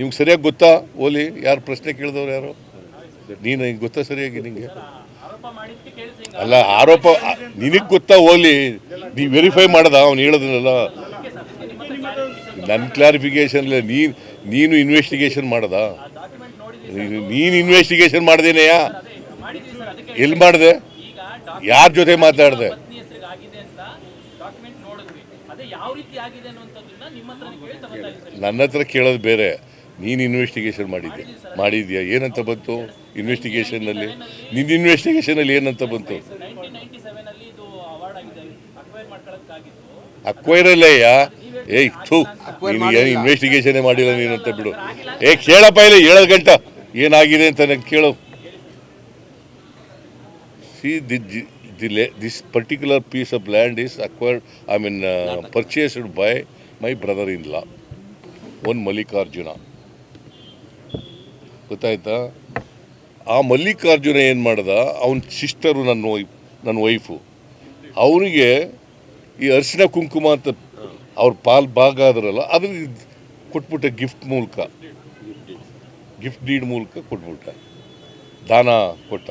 ನಿಮ್ಗೆ ಸರಿಯಾಗಿ ಗೊತ್ತಾ? ಓಲಿ, ಯಾರು ಪ್ರಶ್ನೆ ಕೇಳಿದವ್ರು ಯಾರು? ನೀನು ಹಿಂಗೆ ಗೊತ್ತಾ ಸರಿಯಾಗಿ ನಿಮಗೆ ಅಲ್ಲ, ಆರೋಪ ನಿನಗೆ ಗೊತ್ತಾ ಓಲಿ? ನೀ ವೆರಿಫೈ ಮಾಡ್ದ, ಅವ್ನು ಹೇಳೋದನ್ನೆಲ್ಲ? ನನ್ನ ಕ್ಲಾರಿಫಿಕೇಶನ್ ನೀನು ನೀನು ಇನ್ವೆಸ್ಟಿಗೇಷನ್ ಮಾಡ್ದ? ನೀನು ಇನ್ವೆಸ್ಟಿಗೇಷನ್ ಮಾಡ್ದೇನೆಯಾ ಎಲ್ಲಿ ಮಾಡಿದೆ? ಯಾರ ಜೊತೆ ಮಾತಾಡಿದೆ? ನನ್ನ ಹತ್ರ ಕೇಳೋದು ಬೇರೆ. ನೀನು ಇನ್ವೆಸ್ಟಿಗೇಷನ್ ಮಾಡಿದ್ದೆ. ಮಾಡಿದ್ಯಾ? ಏನಂತ ಬಂತು ಇನ್ವೆಸ್ಟಿಗೇಷನ್ನಲ್ಲಿ ನಿನ್ನ ಇನ್ವೆಸ್ಟಿಗೇಷನಲ್ಲಿ ಏನಂತ ಬಂತು? ಅಕ್ವೈರ್ ಅಕ್ವೈರಲ್ಲಯ್ಯ ಏಯ್ ಥೂ. ನೀನು ಏನು ಇನ್ವೆಸ್ಟಿಗೇಷನೇ ಮಾಡಿಲ್ಲ ನೀನು ಅಂತ ಬಿಡು. ಏ ಕೇಳಪ್ಪ ಇಲ್ಲ ಏಳು ಗಂಟ. ಏನಾಗಿದೆ ಅಂತ ನನಗೆ ಕೇಳು. See the the this particular piece of land is acquired I mean purchased by my brother in law one Mallikarjuna ಗೊತ್ತಾಯ್ತಾ? ಆ ಮಲ್ಲಿಕಾರ್ಜುನ ಏನು ಮಾಡ್ದ? ಅವನ ಸಿಸ್ಟರು ನನ್ನ ವೈಫ್ ನನ್ನ ವೈಫು ಅವನಿಗೆ ಈ ಅರಿಶಿನ ಕುಂಕುಮ ಅಂತ ಅವ್ರ ಪಾಲ್ ಭಾಗ ಆದ್ರಲ್ಲ ಅದ್ರ ಕೊಟ್ಬಿಟ್ಟ ಗಿಫ್ಟ್ ಮೂಲಕ. ಗಿಫ್ಟ್ ಡೀಡ್ ಮೂಲಕ ಕೊಟ್ಬಿಟ್ಟ. ದಾನ ಕೊಟ್ಟ.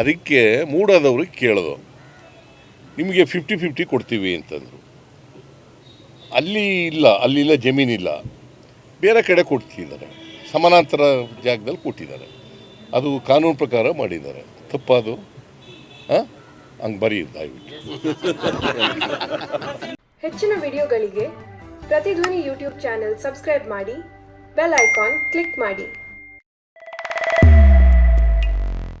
ಅದಕ್ಕೆ ಮೂಡಾದವ್ರಿಗೆ ಕೇಳೋದು. ನಿಮಗೆ ಫಿಫ್ಟಿ ಫಿಫ್ಟಿ ಕೊಡ್ತೀವಿ ಅಂತಂದರು. ಅಲ್ಲಿ ಇಲ್ಲ ಅಲ್ಲಿಲ್ಲ ಜಮೀನಿಲ್ಲ ಬೇರೆ ಕಡೆ ಕೊಡ್ತಿದ್ದಾರೆ. ಸಮಾನಾಂತರ ಜಾಗದಲ್ಲಿ ಕೊಟ್ಟಿದ್ದಾರೆ. ಅದು ಕಾನೂನು ಪ್ರಕಾರ ಮಾಡಿದ್ದಾರೆ. ತಪ್ಪದು? ಹಾಂ? ಹಂಗೆ ಬರೀ ದಯವಿಟ್ಟು ಹೆಚ್ಚಿನ ವಿಡಿಯೋಗಳಿಗೆ ಪ್ರತಿಧ್ವನಿ ಯೂಟ್ಯೂಬ್ ಚಾನೆಲ್ ಸಬ್ಸ್ಕ್ರೈಬ್ ಮಾಡಿ, ಬೆಲ್ ಐಕಾನ್ ಕ್ಲಿಕ್ ಮಾಡಿ.